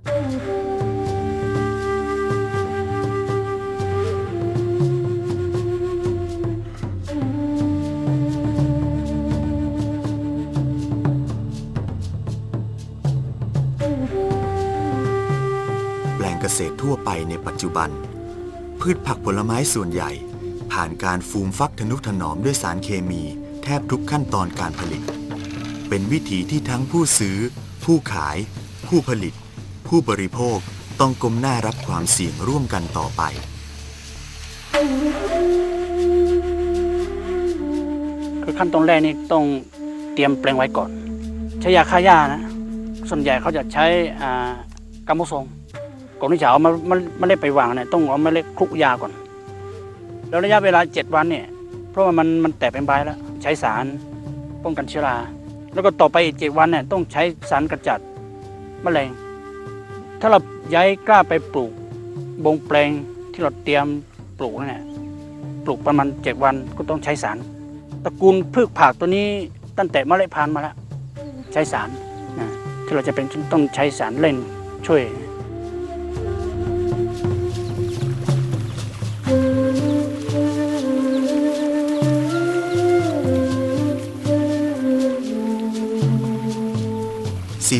แปลงเกษตรทั่วไปในปัจจุบัน พืชผักผลไม้ส่วนใหญ่ ผ่านการฟูมฟักทนุถนอมด้วยสารเคมี แทบทุกขั้นตอนการผลิต เป็นวิธีที่ทั้งผู้ซื้อ ผู้ขาย ผู้ผลิต ผู้บริโภคต้องก้มหน้ารับความเสี่ยงร่วมกันต่อไป คือขั้นตอนแรกนี่ต้องเตรียมแปลงไว้ก่อน ใช้ยาฆ่าหญ้านะ ส่วนใหญ่เขาจะใช้อ่ากาโมซงก่อนที่จะเอามามันมันเล็ดไปวางเนี่ยต้องเอามาเล็ดคลุกยาก่อน แล้วระยะเวลา 7 วันเนี่ย เพราะว่ามันมันแตกเป็นใบแล้ว ใช้สารป้องกันเชื้อรา แล้วก็ต่อไปอีกเจ็ดวันเนี่ยต้องใช้สารกระจัดแมลง ถ้าเราย้ายกล้าไปปลูกบงแปลงที่เราเตรียมปลูกเนี่ยปลูกประมาณเจ็ดวันก็ต้องใช้สารตระกูลพืชผักตัวนี้ตั้งแต่เมล็ดพันธุ์มาแล้วใช้สารนะที่เราจะเป็นต้องใช้สารเล่นช่วย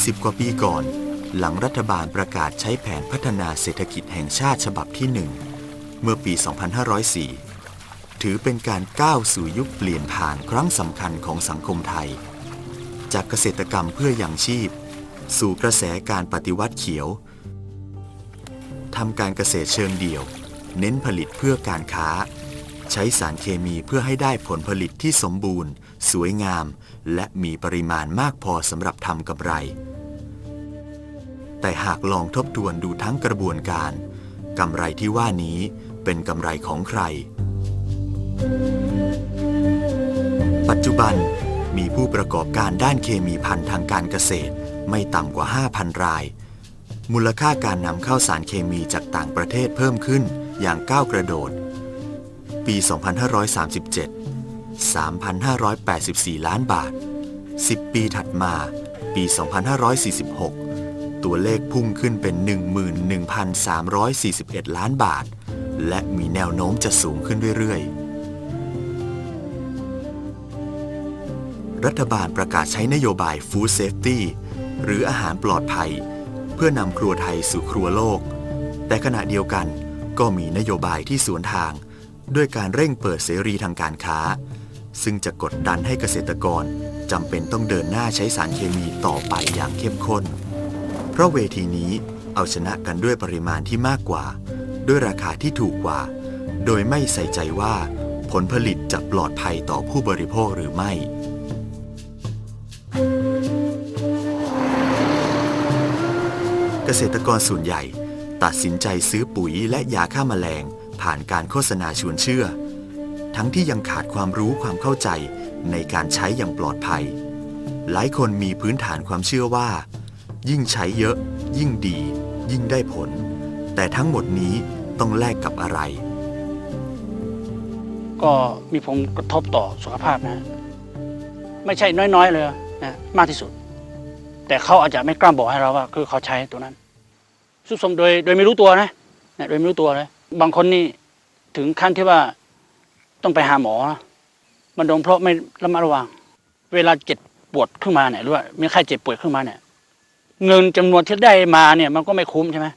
40 กว่าปีก่อน หลังรัฐบาลประกาศใช้แผนพัฒนาเศรษฐกิจแห่งชาติฉบับที่1เมื่อปี 2504 ถือเป็นการก้าวสู่ยุคเปลี่ยนผ่านครั้งสำคัญของสังคมไทย จากเกษตรกรรมเพื่อยังชีพ สู่กระแสการปฏิวัติเขียวทำการเกษตรเชิงเดี่ยว เน้นผลิตเพื่อการค้า ใช้สารเคมีเพื่อให้ได้ผลผลิตที่สมบูรณ์ สวยงาม และมีปริมาณมากพอสำหรับทำกำไร แต่หากลองทบทวนดูทั้งกระบวนการกำไรที่ว่านี้เป็นกำไรของใคร ปัจจุบันมีผู้ประกอบการด้านเคมีพันธุ์ทางการเกษตรไม่ต่ำกว่า 5,000 ราย มูลค่าการนำเข้าสารเคมีจากต่างประเทศเพิ่มขึ้นอย่างก้าวกระโดด ปี 2537 3,584 ล้านบาท 10 ปีถัดมา ปี 2546 ตัวเลขพุ่งขึ้นเป็น 11,341 ล้านบาท และมีแนวโน้มจะสูงขึ้นเรื่อย ๆ รัฐบาลประกาศใช้นโยบาย Food Safety หรืออาหารปลอดภัย เพื่อนำครัวไทยสู่ครัวโลก แต่ขณะเดียวกันก็มีนโยบายที่สวนทาง ด้วยการเร่งเปิดเสรีทางการค้า ซึ่งจะกดดันให้เกษตรกรจำเป็นต้องเดินหน้าใช้สารเคมีต่อไปอย่างเข้มข้น เพราะเวทีนี้เอาชนะกันด้วยปริมาณที่มากกว่า ด้วยราคาที่ถูกกว่า โดยไม่ใส่ใจว่าผลผลิตจะปลอดภัยต่อผู้บริโภคหรือไม่ เกษตรกรส่วนใหญ่ ตัดสินใจซื้อปุ๋ยและยาฆ่าแมลง ผ่านการโฆษณาชวนเชื่อ ทั้งที่ยังขาดความรู้ความเข้าใจในการใช้อย่างปลอดภัย หลายคนมีพื้นฐานความเชื่อว่า ยิ่งใช้เยอะ ยิ่งดี ยิ่งได้ผล แต่ทั้งหมดนี้ต้องแลกกับอะไร ก็มีผลกระทบต่อสุขภาพนะ ไม่ใช่น้อยๆเลยนะมากที่สุด แต่เขาอาจจะไม่กล้าบอกให้เราว่า คือเขาใช้ตัวนั้น สุดสมโดยโดยไม่รู้ตัวนะนะโดยไม่รู้ตัวเลยบางคนนี่ถึงขั้นที่ว่าต้องไปหาหมอนะมันโดนเพราะไม่ระมัดระวัง เวลาเจ็บปวดขึ้นมาเนี่ยหรือว่ามีใครเจ็บป่วยขึ้นมาเนี่ย เงินจำนวนที่ได้มาเนี่ยมันก็ไม่คุ้มใช่ไหม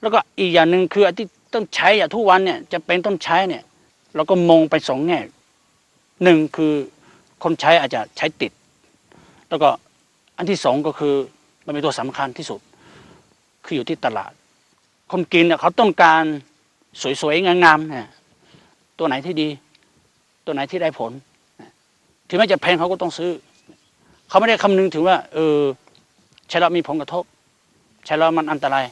แล้วก็อีกอย่างหนึ่งคือที่ต้องใช้อะทุกวันเนี่ยจะเป็นต้องใช้เนี่ย เราก็มองไปสองแง่หนึ่งคือคนใช้อาจจะใช้ติด แล้วก็อันที่สองก็คือมันเป็นตัวสำคัญที่สุด คืออยู่ที่ตลาด คนกินเนี่ยเขาต้องการสวยๆงามๆเนี่ยตัวไหนที่ดี ตัวไหนที่ได้ผลถึงแม้จะแพงเขาก็ต้องซื้อ เขาไม่ได้คำนึงถึงว่า เออ ใช้แล้วมีผลกระทบ ใช้แล้วมันอันตราย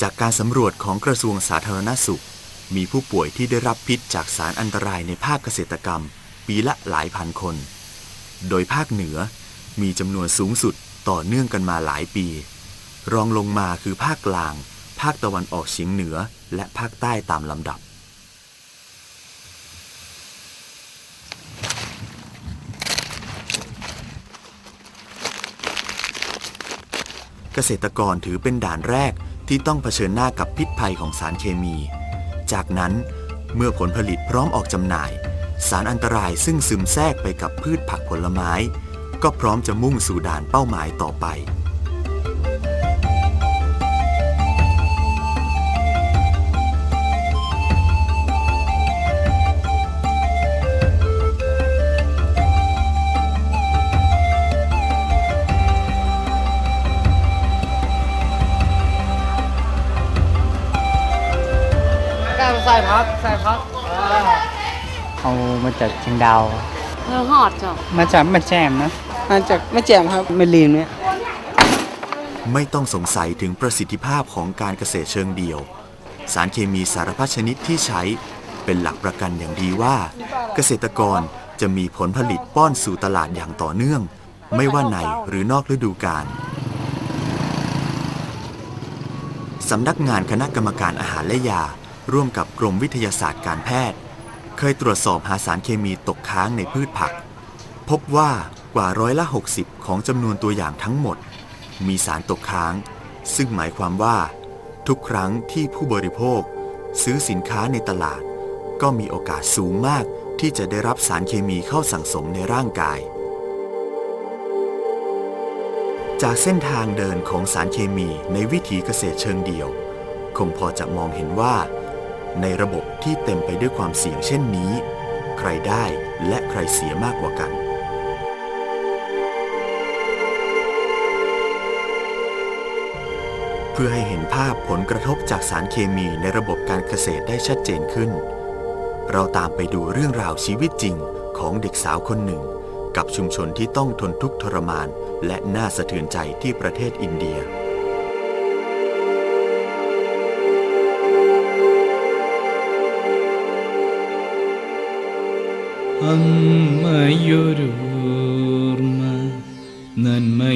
จากการสำรวจของกระทรวงสาธารณสุข มีผู้ป่วยที่ได้รับพิษจากสารอันตรายในภาคเกษตรกรรม ปีละหลายพันคน โดยภาคเหนือมีจำนวนสูงสุดต่อเนื่องกันมาหลายปี รองลงมาคือภาคกลาง ภาคตะวันออกเฉียงเหนือ และภาคใต้ตามลำดับ กเกษตรกรถือเป็นด่านแรกที่ต้องเผชิญหน้ากับพิษภัยของสารเคมี จากนั้นเมื่อผลผลิตพร้อมออกจำหน่าย สารอันตรายซึ่งซึมแทรกไปกับพืชผักผลไม้ ก็พร้อมจะมุ่งสู่ด่านเป้าหมายต่อไป ใส่พักใส่พักเอามาจากเชียงดาวเออหอดจ้ะมาจากแม่แจ่มนะมาจากแม่แจ่มครับไม่ลีนเนี่ยไม่ต้องสงสัยถึงประสิทธิภาพของการเกษตรเชิงเดี่ยว สารเคมีสารพัดชนิดที่ใช้เป็นหลักประกันอย่างดีว่า เกษตรกรจะมีผลผลิตป้อนสู่ตลาดอย่างต่อเนื่อง ไม่ว่าในหรือนอกฤดูกาลสำนักงานคณะกรรมการอาหารและยา ร่วมกับกรมวิทยาศาสตร์การแพทย์ เคยตรวจสอบหาสารเคมีตกค้างในพืชผัก พบว่ากว่าร้อยละ 60 ของจำนวนตัวอย่างทั้งหมด มีสารตกค้าง ซึ่งหมายความว่า ทุกครั้งที่ผู้บริโภค ซื้อสินค้าในตลาด ก็มีโอกาสสูงมากที่จะได้รับสารเคมีเข้าสังสมในร่างกาย จากเส้นทางเดินของสารเคมีในวิถีเกษตรเชิงเดี่ยว คงพอจะมองเห็นว่า ในระบบที่เต็มไปด้วยความเสี่ยงเช่นนี้ ใครได้และใครเสียมากกว่ากันเพื่อให้เห็นภาพผลกระทบจากสารเคมีในระบบการเกษตรได้ชัดเจนขึ้น เราตามไปดูเรื่องราวชีวิตจริงของเด็กสาวคนหนึ่ง กับชุมชนที่ต้องทนทุกข์ทรมาน และน่าสะเทือนใจที่ประเทศอินเดีย അമ്മയൊരോർമ്മ നന്മയാമോർമ്മ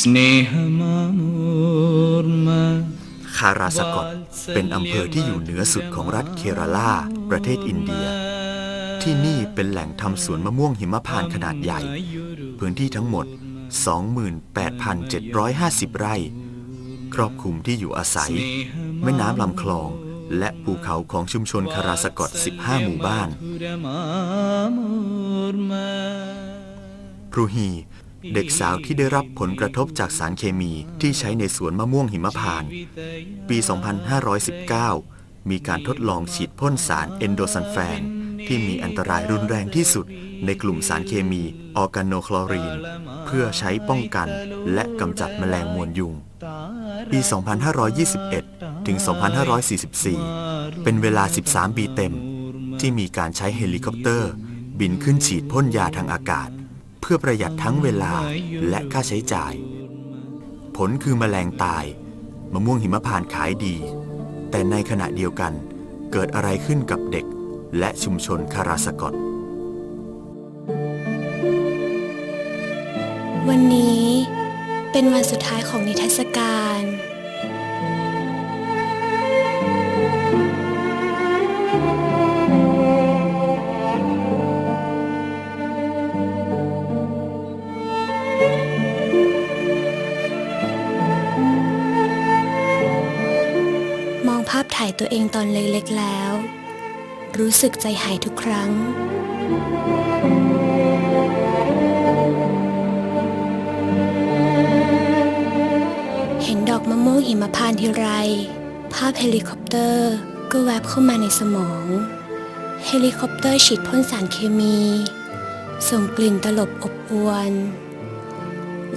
സ്നേഹമാമോർമ്മ คาราสกอตเป็นอำเภอที่อยู่เหนือสุดของรัฐเคราลา ประเทศอินเดีย ที่นี่เป็นแหล่งทำสวนมะม่วงหิมพานต์ขนาดใหญ่ พื้นที่ทั้งหมด 28,750 ไร่ ครอบคลุมที่อยู่อาศัย แม่น้ำลำคลอง และภูเขาของชุมชนคาราสกอต 15 หมู่บ้านรูฮี เด็กสาวที่ได้รับผลกระทบจากสารเคมีที่ใช้ในสวนมะม่วงหิมพานต์ปี 2519 มีการทดลองฉีดพ่นสารเอนโดซันแฟน ที่มีอันตรายรุนแรงที่สุดในกลุ่มสารเคมีออร์แกโนคลอรีน เพื่อใช้ป้องกันและกำจัดแมลงมวนยุง ปี 2521 ถึง 2544 เป็นเวลา 13 ปีเต็ม ที่มีการใช้เฮลิคอปเตอร์ บินขึ้นฉีดพ่นยาทางอากาศ เพื่อประหยัดทั้งเวลาและค่าใช้จ่าย ผลคือแมลงตาย มะม่วงหิมพานต์ขายดี แต่ในขณะเดียวกันเกิดอะไรขึ้นกับเด็กและชุมชนคาราสกอตวันนี้เป็นวันสุดท้ายของนิทรรศการ ถ่ายตัวเองตอนเล็กๆแล้ว รู้สึกใจหายทุกครั้ง เห็นดอกมะม่วงหิมพานทีไร ภาพเฮลิคอปเตอร์ก็แวบเข้ามาในสมอง เฮลิคอปเตอร์ฉีดพ่นสารเคมี ส่งกลิ่นตลบอบอวน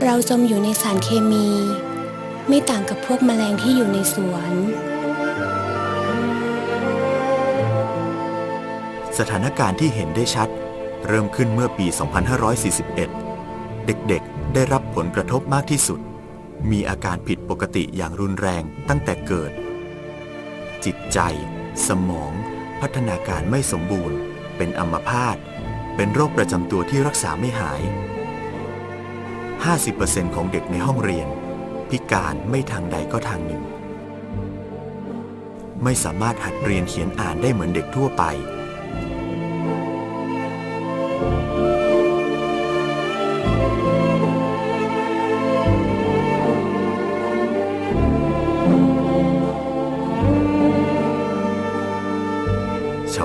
เราจมอยู่ในสารเคมี ไม่ต่างกับพวกแมลงที่อยู่ในสวน สถานการณ์ที่เห็นได้ชัด เริ่มขึ้นเมื่อปี 2541 เด็กๆ ได้รับผลกระทบมากที่สุด มีอาการผิดปกติอย่างรุนแรงตั้งแต่เกิด จิตใจ สมอง พัฒนาการไม่สมบูรณ์ เป็นอัมพาต เป็นโรคประจำตัวที่รักษาไม่หาย 50%ของเด็กในห้องเรียน พิการไม่ทางใดก็ทางหนึ่ง ไม่สามารถหัดเรียนเขียนอ่านได้เหมือนเด็กทั่วไป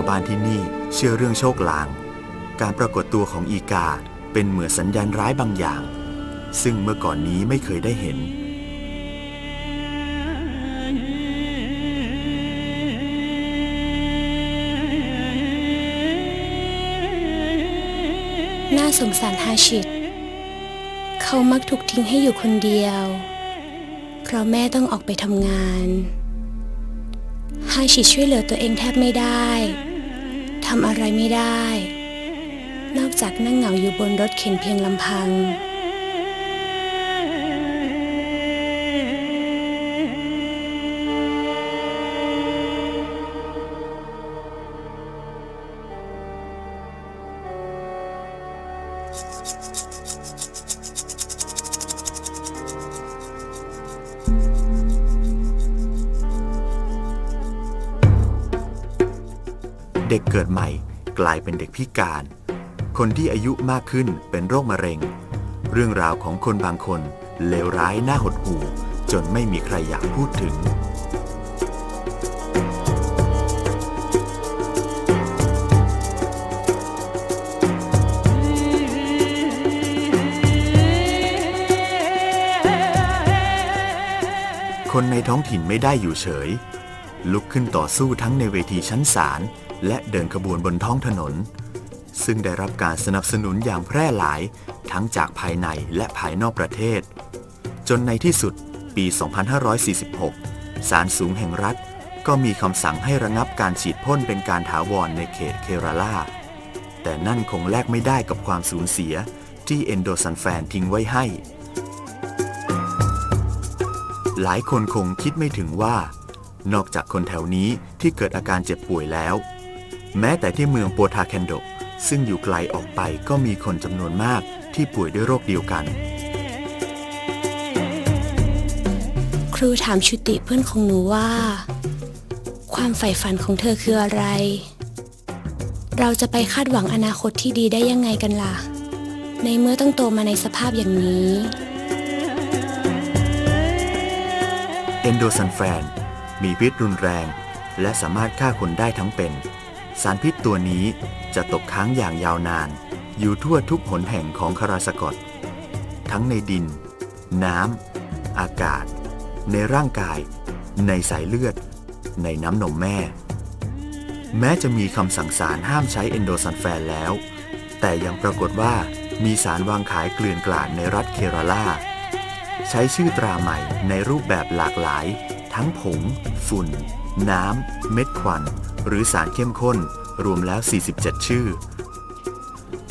าวบ้านที่นี่เชื่อเรื่องโชคลาง การปรากฏตัวของอีกาเป็นเหมือนสัญญาณร้ายบางอย่าง ซึ่งเมื่อก่อนนี้ไม่เคยได้เห็น น่าสงสารฮาชิด เขามักถูกทิ้งให้อยู่คนเดียว เพราะแม่ต้องออกไปทำงานฮาชิดช่วยเหลือตัวเองแทบไม่ได้ำอะไรไม่ได้ นอกจากนั่งเหงาอยู่บนรถเข็นเพียงลำพัง พิการ คนที่อายุมากขึ้นเป็นโรคมะเร็ง เรื่องราวของคนบางคนเลวร้ายน่าหดหู่ จนไม่มีใครอยากพูดถึง คนในท้องถิ่นไม่ได้อยู่เฉย ลุกขึ้นต่อสู้ทั้งในเวทีชั้นศาลและเดินขบวนบนท้องถนน ซึ่งได้รับการสนับสนุนอย่างแพร่หลาย ทั้งจากภายในและภายนอกประเทศ จนในที่สุดปี 2546 ศาลสูงแห่งรัฐ ก็มีคำสั่งให้ระงับการฉีดพ่นเป็นการถาวรในเขตเคราลาแต่นั่นคงแลกไม่ได้กับความสูญเสียที่เอนโดซันแฟนทิ้งไว้ให้ หลายคนคงคิดไม่ถึงว่า นอกจากคนแถวนี้ที่เกิดอาการเจ็บป่วยแล้ว แม้แต่ที่เมืองโปทาแคนโด ซึ่งอยู่ไกลออกไปก็มีคนจำนวนมากที่ป่วยด้วยโรคเดียวกัน ครูถามชุติเพื่อนของหนูว่า ความใฝ่ฝันของเธอคืออะไร เราจะไปคาดหวังอนาคตที่ดีได้ยังไงกันล่ะ ในเมื่อต้องโตมาในสภาพอย่างนี้เอนโดซันแฟน มีพิษรุนแรง และสามารถฆ่าคนได้ทั้งเป็น สารพิษตัวนี้ จะตกค้างอย่างยาวนาน อยู่ทั่วทุกหนแห่งของคาราสกอตทั้งในดิน น้ำ อากาศ ในร่างกาย ในสายเลือด ในน้ำนมแม่ แม้จะมีคำสั่งศาลห้ามใช้เอนโดซันแฟนแล้ว แต่ยังปรากฏว่ามีสารวางขายเกลื่อนกลาดในรัฐเคราลาใช้ชื่อตราใหม่ในรูปแบบหลากหลาย ทั้งผง ฝุ่น น้ำ เม็ดควัน หรือสารเข้มข้น รวมแล้ว 47 ชื่อ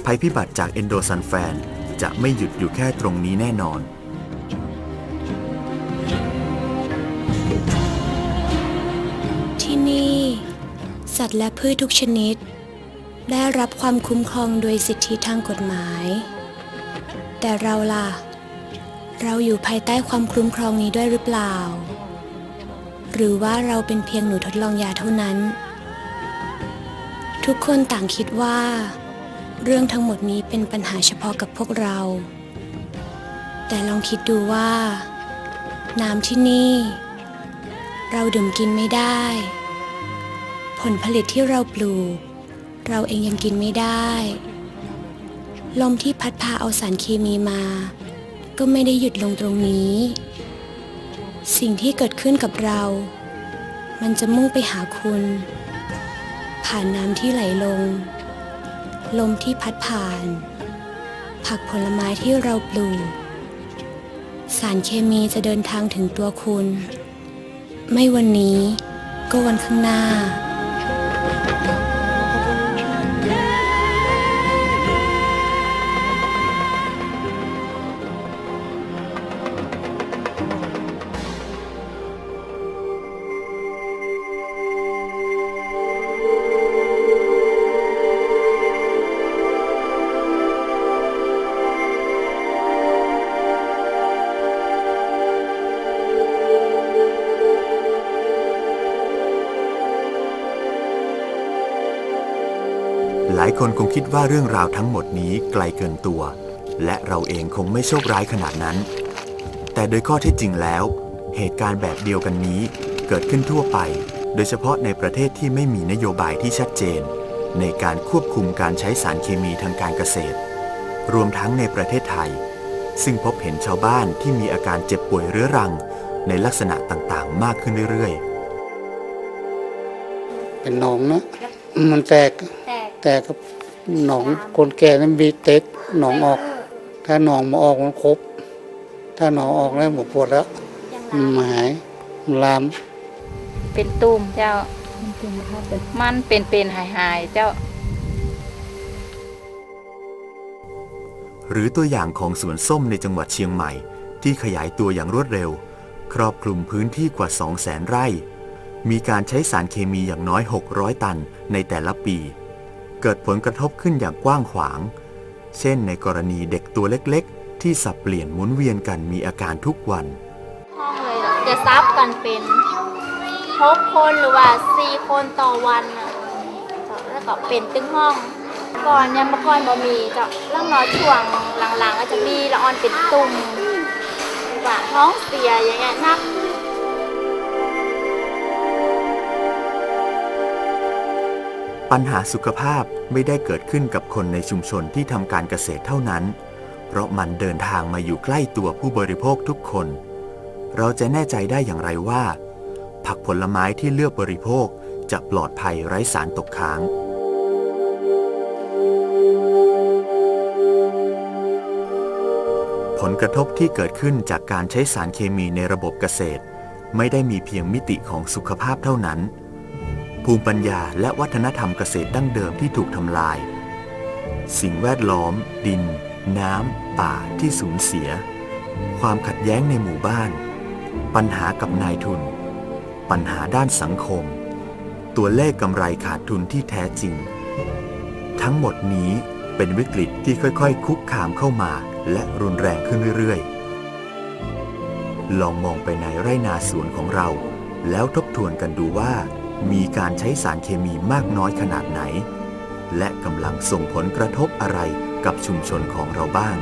ภัยพิบัติจากเอนโดซันแฟนจะไม่หยุดอยู่แค่ตรงนี้แน่นอนที่นี่ สัตว์และพืชทุกชนิด ได้รับความคุ้มครองโดยสิทธิทางกฎหมาย แต่เราล่ะ เราอยู่ภายใต้ความคุ้มครองนี้ด้วยหรือเปล่า หรือว่าเราเป็นเพียงหนูทดลองยาเท่านั้น ทุกคนต่างคิดว่า เรื่องทั้งหมดนี้เป็นปัญหาเฉพาะกับพวกเรา แต่ลองคิดดูว่า น้ำที่นี่ เราดื่มกินไม่ได้ ผลผลิตที่เราปลูก เราเองยังกินไม่ได้ ลมที่พัดพาเอาสารเคมีมา ก็ไม่ได้หยุดลงตรงนี้ สิ่งที่เกิดขึ้นกับเรา มันจะมุ่งไปหาคุณ ผ่านน้ำที่ไหลลง ลมที่พัดผ่าน ผักผลไม้ที่เราปลูก สารเคมีจะเดินทางถึงตัวคุณ ไม่วันนี้ก็วันข้างหน้า งคิดว่าเรื่องราวทั้งหมดนี้ไกลเกินตัว และเราเองคงไม่โชคร้ายขนาดนั้น แต่โดยข้อเท็จจริงแล้ว เหตุการณ์แบบเดียวกันนี้เกิดขึ้นทั่วไป โดยเฉพาะในประเทศที่ไม่มีนโยบายที่ชัดเจน ในการควบคุมการใช้สารเคมีทางการเกษตร รวมทั้งในประเทศไทย ซึ่งพบเห็นชาวบ้านที่มีอาการเจ็บป่วยเรื้อรัง ในลักษณะต่างๆ มากขึ้นเรื่อยๆ เป็นหนองนะมันแตกแตกแตกกับ หนองคนแก่นั้นบีเต็กหนองออก ถ้าหนองมาออกมันครบ ถ้าหนองออกแล้วหมดปวดแล้วยังมันลามหายมันลาม เป็นตุ่มเจ้า มันเป็นเป็นหายหายๆเจ้า หรือตัวอย่างของสวนส้มในจังหวัดเชียงใหม่ ที่ขยายตัวอย่างรวดเร็ว ครอบคลุมพื้นที่กว่า 200,000 ไร่ มีการใช้สารเคมีอย่างน้อย 600 ตันในแต่ละปี เกิดผลกระทบขึ้นอย่างกว้างขวาง เช่นในกรณีเด็กตัวเล็กๆ ที่สับเปลี่ยนหมุนเวียนกันมีอาการทุกวัน ห้องเลยจะซับกันเป็นหกคนหรือว่าสี่คนต่อวันน่ะเจ้าแล้วก็เป็นตึ้งห้อง ก่อนยังเมื่อก่อนบ่มีจ้าแล้วนอช่วงหลังๆก็จะมีละออนเป็นตุ่มว่าท้องเสียอย่างเงี้ยนัก ปัญหาสุขภาพไม่ได้เกิดขึ้นกับคนในชุมชนที่ทำการเกษตรเท่านั้น เพราะมันเดินทางมาอยู่ใกล้ตัวผู้บริโภคทุกคน เราจะแน่ใจได้อย่างไรว่า ผักผลไม้ที่เลือกบริโภคจะปลอดภัยไร้สารตกค้าง ผลกระทบที่เกิดขึ้นจากการใช้สารเคมีในระบบเกษตร ไม่ได้มีเพียงมิติของสุขภาพเท่านั้น ภูมิปัญญาและวัฒนธรรมเกษตรดั้งเดิมที่ถูกทำลาย สิ่งแวดล้อม ดิน น้ำ ป่าที่สูญเสีย ความขัดแย้งในหมู่บ้าน ปัญหากับนายทุน ปัญหาด้านสังคม ตัวเลขกำไรขาดทุนที่แท้จริง ทั้งหมดนี้เป็นวิกฤตที่ค่อยๆ คุกคามเข้ามาและรุนแรงขึ้นเรื่อยๆ ลองมองไปในไร่นาสวนของเรา แล้วทบทวนกันดูว่า มีการใช้สารเคมีมากน้อยขนาดไหน และกำลังส่งผลกระทบอะไรกับชุมชนของเราบ้าง